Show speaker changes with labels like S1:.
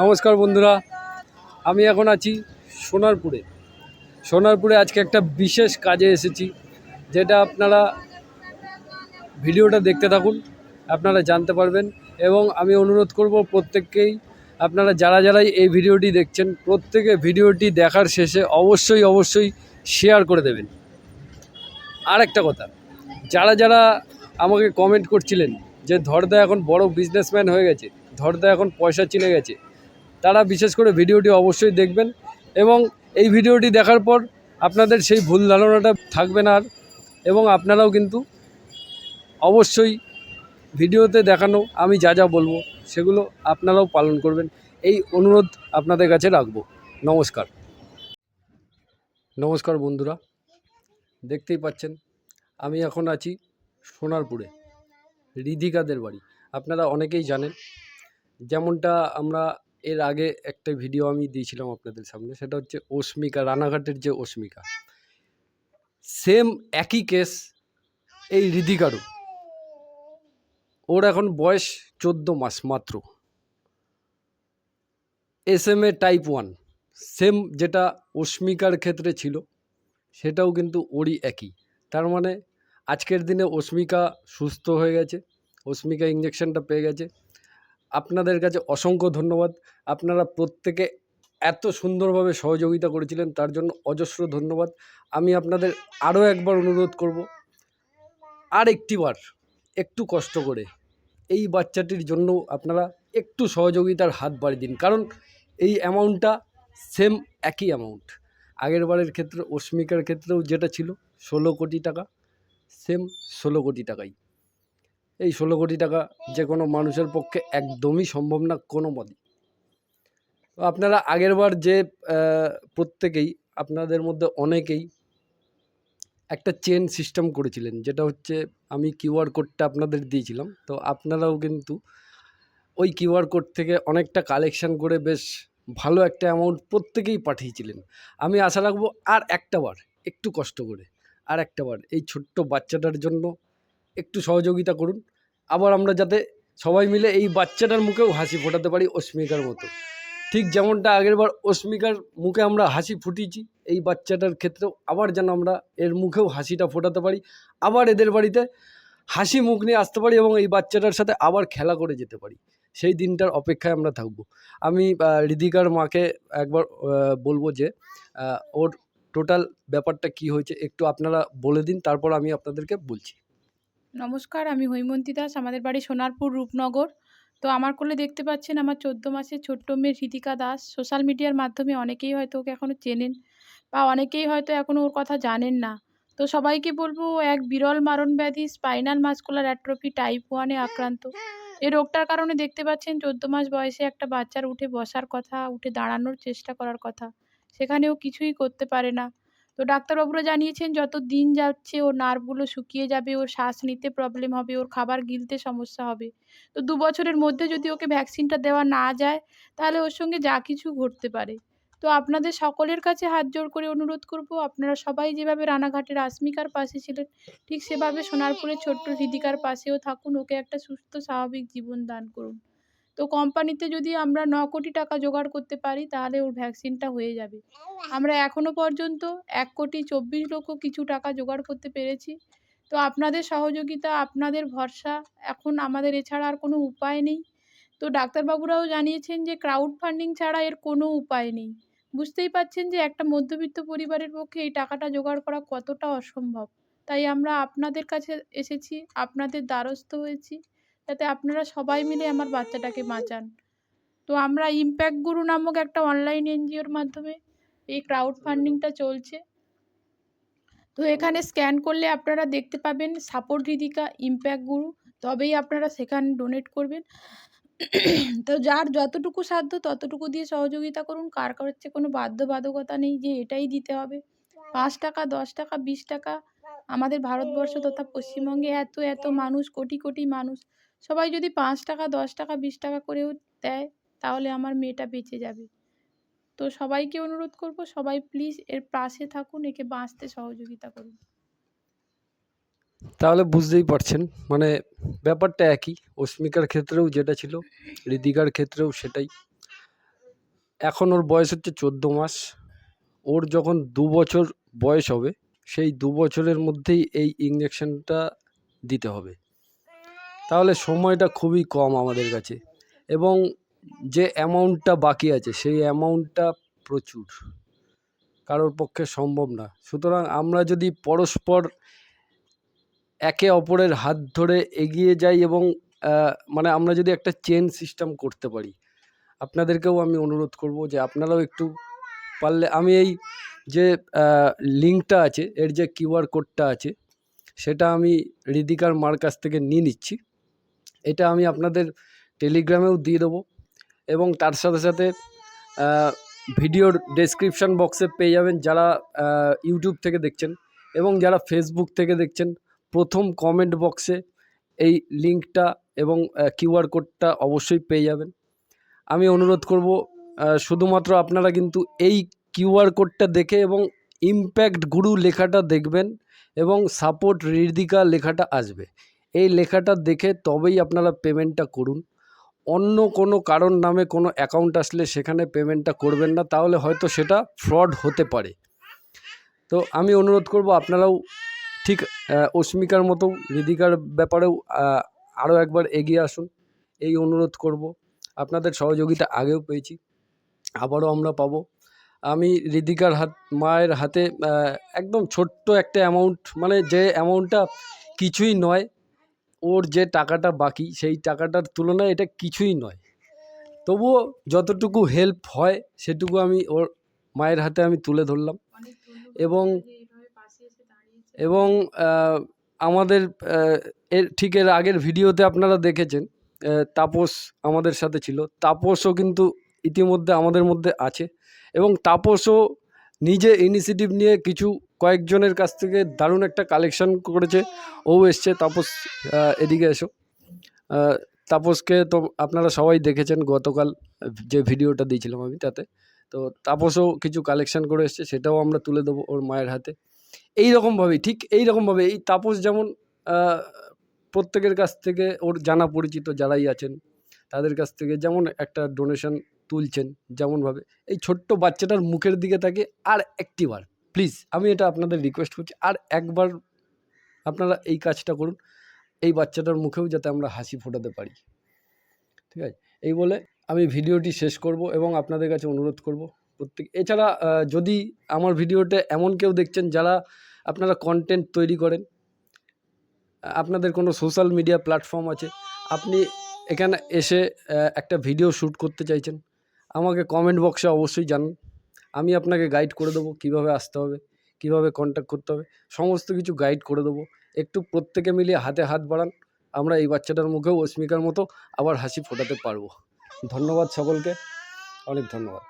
S1: নমস্কার বন্ধুরা, আমি এখন আছি সোনারপুরে। সোনারপুরে আজকে একটা বিশেষ কাজে এসেছি, যেটা আপনারা ভিডিওটা দেখতে থাকুন, আপনারা জানতে পারবেন, এবং আমি অনুরোধ করব প্রত্যেককেই আপনারা যারা যারাই এই ভিডিওটি দেখছেন, প্রত্যেকে ভিডিওটি দেখার শেষে অবশ্যই অবশ্যই শেয়ার করে দেবেন। আর একটা কথা, যারা যারা আমাকে কমেন্ট করছিলেন যে ধরদা এখন বড় বিজনেসম্যান হয়ে গেছে, ধরদা এখন পয়সা চিনে গেছে তারা বিশেষ করে ভিডিওটি অবশ্যই দেখবেন এবং এই ভিডিওটি দেখার পর আপনাদের সেই ভুল ধারণাটা থাকবে না আর। এবং আপনারাও কিন্তু অবশ্যই ভিডিওতে দেখানো আমি যা যা বলব সেগুলো আপনারাও পালন করবেন। এই অনুরোধ আপনাদের কাছে রাখব। নমস্কার। নমস্কার বন্ধুরা, দেখতেই পাচ্ছেন, আমি এখন আছি সোনারপুরে রিধিকাদের বাড়ি। আপনারা অনেকেই জানেন, যেমনটা আমরা এর আগে একটা ভিডিও আমি দিয়েছিলাম আপনাদের সামনে, সেটা হচ্ছে অস্মিকা রানাঘাটের যে অস্মিকা সেম একই কেস এই রিধিকারও ওর এখন বয়স চোদ্দ মাস মাত্র। S M A type one same যেটা অস্মিকার ক্ষেত্রে ছিল, সেটাও কিন্তু ওরই একই। তার মানে আজকের দিনে অস্মিকা সুস্থ হয়ে গেছে অস্মিকা ইঞ্জেকশনটা পেয়ে গেছে। আপনাদের কাছে অসংখ্য ধন্যবাদ। আপনারা প্রত্যেকে এত সুন্দরভাবে সহযোগিতা করেছিলেন, তার জন্য অজস্র ধন্যবাদ। আমি আপনাদের আরও একবার অনুরোধ করব আর একটিবার একটু কষ্ট করে এই বাচ্চাটির জন্য আপনারা একটু সহযোগিতার হাত বাড়িয়ে দিন, কারণ এই অ্যামাউন্টটা সেম একই অ্যামাউন্ট আগের বারের ক্ষেত্রে অস্মিকার ক্ষেত্রেও যেটা ছিল, ষোলো কোটি টাকা সেম ষোলো কোটি টাকাই। এই ষোলো কোটি টাকা যে কোনো মানুষের পক্ষে একদমই সম্ভব না কোনো মতেই তো আপনারা আগেরবার যে প্রত্যেকেই, আপনাদের মধ্যে অনেকেই একটা চেন সিস্টেম করেছিলেন, যেটা হচ্ছে আমি কিউআর কোডটা আপনাদের দিয়েছিলাম। তো আপনারাও কিন্তু ওই কিউআর কোড থেকে অনেকটা কালেকশন করে বেশ ভালো একটা অ্যামাউন্ট প্রত্যেকেই পাঠিয়েছিলেন। আমি আশা রাখব আর একটা বার, একটু কষ্ট করে, আর একটা বার এই ছোট্ট বাচ্চাটার জন্য একটু সহযোগিতা করুন। আবার আমরা যাতে সবাই মিলে এই বাচ্চাটার মুখেও হাসি ফোটাতে পারি অস্মিকার মতো। ঠিক যেমনটা আগেরবার অস্মিকার মুখে আমরা হাসি ফুটিয়েছি এই বাচ্চাটার ক্ষেত্রেও আবার যেন আমরা এর মুখেও হাসিটা ফোটাতে পারি আবার এদের বাড়িতে হাসি মুখ নিয়ে আসতে পারি এবং এই বাচ্চাটার সাথে আবার খেলা করে যেতে পারি। সেই দিনটার অপেক্ষায় আমরা থাকব। আমি আহ, রিধিকার মাকে একবার বলব যে ওর টোটাল ব্যাপারটা কি হয়েছে একটু আপনারা বলে দিন তারপর আমি আপনাদেরকে বলছি।
S2: নমস্কার, আমি হৈমন্তী দাস, আমাদের বাড়ি সোনারপুর, রূপনগর। তো আমার কোলে দেখতে পাচ্ছেন আমার চোদ্দ মাসের ছোট্ট মেয়ে হৃতিকা দাস। সোশ্যাল মিডিয়ার মাধ্যমে অনেকেই হয়তো ওকে এখনও চেনেন বা অনেকেই হয়তো এখনও ওর কথা জানেন না। তো সবাইকে বলব এক বিরল মারণ ব্যাধি স্পাইনাল মাস্কুলার অ্যাট্রোফি টাইপ ওয়ানে আক্রান্ত। এই রোগটার কারণে দেখতে পাচ্ছেন চোদ্দ মাস বয়সে একটা বাচ্চার উঠে বসার কথা, উঠে দাঁড়ানোর চেষ্টা করার কথা। সেখানে ও কিছুই করতে পারে না। তো ডাক্তারবাবুরা জানিয়েছেন, যত দিন যাচ্ছে ওর নার্ভগুলো শুকিয়ে যাবে, ওর শ্বাস নিতে প্রবলেম হবে, ওর খাবার গিলতে সমস্যা হবে। তো দু বছরের মধ্যে যদি ওকে ভ্যাকসিনটা দেওয়া না যায়, তাহলে ওর সঙ্গে যা কিছু ঘটতে পারে। তো আপনাদের সকলের কাছে হাত জোড় করে অনুরোধ করব, আপনারা সবাই যেভাবে রানাঘাটের আসমিকার পাশে ছিলেন, ঠিক সেভাবে সোনারপুরের ছোট্ট হৃদিকার পাশেও থাকুন, ওকে একটা সুস্থ, স্বাভাবিক জীবন দান করুন। তো কোম্পানিতে যদি আমরা ন কোটি টাকা জোগাড় করতে পারি, তাহলে ওর ভ্যাকসিনটা হয়ে যাবে। আমরা এখনও পর্যন্ত এক কোটি চব্বিশ লক্ষ কিছু টাকা জোগাড় করতে পেরেছি। তো আপনাদের সহযোগিতা, আপনাদের ভরসা এখন আমাদের এছাড়া আর কোনো উপায় নেই। তো ডাক্তারবাবুরাও জানিয়েছেন যে ক্রাউড ফান্ডিং ছাড়া এর কোনো উপায় নেই। বুঝতেই পাচ্ছেন যে একটা মধ্যবিত্ত পরিবারের পক্ষে এই টাকাটা জোগাড় করা কতটা অসম্ভব। তাই আমরা আপনাদের কাছে এসেছি, আপনাদের দ্বারস্থ হয়েছি। যাতে আপনারা সবাই মিলে আমার বাচ্চাটাকে বাঁচান। তো আমরা ইম্প্যাক্ট গুরু নামক একটা অনলাইন এনজিওর মাধ্যমে এই ক্রাউড ফান্ডিংটা চলছে। তো এখানে স্ক্যান করলে আপনারা দেখতে পাবেন সাপোর্ট হৃদিকা ইম্প্যাক্ট গুরু তবেই আপনারা সেখানে ডোনেট করবেন। তো যার যতটুকু সাধ্য ততটুকু দিয়ে সহযোগিতা করুন কার হচ্ছে কোনো বাধ্যবাধকতা নেই যে এটাই দিতে হবে। পাঁচ টাকা, দশ টাকা, বিশ টাকা, আমাদের ভারতবর্ষ তথা পশ্চিমবঙ্গে এত এত মানুষ, কোটি কোটি মানুষ। সবাই যদি পাঁচ টাকা, দশ টাকা, বিশ টাকা করেও দেয়, তাহলে আমার মেয়েটা বেঁচে যাবে। তো সবাইকে অনুরোধ করব, সবাই প্লিজ এর পাশে থাকুন, একে বাঁচতে সহযোগিতা করুন।
S1: তাহলে বুঝতেই পারছেন মানে ব্যাপারটা একই। অস্মিকার ক্ষেত্রেও যেটা ছিল ঋতিকার ক্ষেত্রেও সেটাই। এখন ওর বয়স হচ্ছে চোদ্দ মাস। ওর যখন দু বছর বয়স হবে, সেই দু বছরের মধ্যেই এই ইঞ্জেকশনটা দিতে হবে। তাহলে সময়টা খুবই কম আমাদের কাছে। এবং যে অ্যামাউন্টটা বাকি আছে, সেই অ্যামাউন্টটা প্রচুর। কারোর পক্ষে সম্ভব না। সুতরাং আমরা যদি পরস্পর একে অপরের হাত ধরে এগিয়ে যাই এবং মানে আমরা যদি একটা চেন সিস্টেম করতে পারি, আপনাদেরকেও আমি অনুরোধ করব যে আপনারাও একটু পারলে আমি এই যে লিঙ্কটা আছে, এর যে কিউআর কোডটা আছে, সেটা আমি হৃদিকার মার কাছ থেকে নিয়ে নিচ্ছি। এটা আমি আপনাদের টেলিগ্রামেও দিয়ে দেবো এবং তার সাথে সাথে ভিডিওর ডেসক্রিপশন বক্সে পেয়ে যাবেন যারা ইউটিউব থেকে দেখছেন এবং যারা ফেসবুক থেকে দেখছেন। প্রথম কমেন্ট বক্সে এই লিঙ্কটা এবং কিউআর কোডটা অবশ্যই পেয়ে যাবেন। আমি অনুরোধ করব শুধুমাত্র আপনারা কিন্তু এই কিউআর কোডটা দেখে এবং ইমপ্যাক্ট গুরু লেখাটা দেখবেন এবং সাপোর্ট হৃদিকা লেখাটা আসবে। এই লেখাটা দেখে তবেই আপনারা পেমেন্টটা করুন। অন্য কোনো কারণ নামে কোনো অ্যাকাউন্ট আসলে সেখানে পেমেন্টটা করবেন না, তাহলে হয়তো সেটা ফ্রড হতে পারে। তো আমি অনুরোধ করব আপনারাও ঠিক অস্মিকার মতো হৃদিকার ব্যাপারেও আরও একবার এগিয়ে আসুন। এই অনুরোধ করব। আপনাদের সহযোগিতা আগেও পেয়েছি, আবারও আমরা পাবো। আমি হৃদিকার হাত, মায়ের হাতে একদম ছোট্ট একটা অ্যামাউন্ট মানে যে অ্যামাউন্টটা কিছুই নয় ওর যে টাকাটা বাকি সেই টাকাটার তুলনায় এটা কিছুই নয়। তবুও যতটুকু হেল্প হয় সেটুকু আমি ওর মায়ের হাতে আমি তুলে ধরলাম। এবং এবং আমাদের এর ঠিক এর আগের ভিডিওতে আপনারা দেখেছেন তাপস আমাদের সাথে ছিল। তাপসও কিন্তু ইতিমধ্যে আমাদের মধ্যে আছে। এবং তাপসও নিজে ইনিশিয়েটিভ নিয়ে কিছু কয়েকজনের কাছ থেকে দারুণ একটা কালেকশন করেছে। ও এসছে, তাপস এদিকে এসো। তাপসকে তো আপনারা সবাই দেখেছেন, গতকাল যে ভিডিওটা দিয়েছিলাম আমি তাতে। তো তাপসও কিছু কালেকশন করে এসছে, সেটাও আমরা তুলে দেবো ওর মায়ের হাতে। এই রকমভাবেই ঠিক এই রকমভাবে এই তাপস যেমন প্রত্যেকের কাছ থেকে ওর জানা পরিচিত যারাই আছেন, তাদের কাছ থেকে যেমন একটা ডোনেশন তুলছেন যেমনভাবে। এই ছোট্ট বাচ্চাটার মুখের দিকে তাকে আর একটিবার প্লিজ আমি এটা আপনাদের রিকোয়েস্ট করছি, আর একবার আপনারা এই কাজটা করুন, এই বাচ্চাটার মুখেও যাতে আমরা হাসি ফোটাতে পারি। ঠিক আছে? এই বলে আমি ভিডিওটি শেষ করব এবং আপনাদের কাছে অনুরোধ করব প্রত্যেক, এছাড়া যদি আমার ভিডিওতে এমন কেউ দেখছেন যারা আপনারা কন্টেন্ট তৈরি করেন, আপনাদের কোনো সোশ্যাল মিডিয়া প্ল্যাটফর্ম আছে, আপনি এখানে এসে একটা ভিডিও শ্যুট করতে চাইছেন আমাকে কমেন্ট বক্সে অবশ্যই জানান। আমি আপনাকে গাইড করে দেবো কীভাবে আসতে হবে, কীভাবে কন্ট্যাক্ট করতে হবে, সমস্ত কিছু গাইড করে দেবো। একটু প্রত্যেকে মিলিয়ে হাতে হাত বাড়ান, আমরা এই বাচ্চাটার মুখেও অস্মিকার মতো আবার হাসি ফোটাতে পারব। ধন্যবাদ সকলকে, অনেক ধন্যবাদ।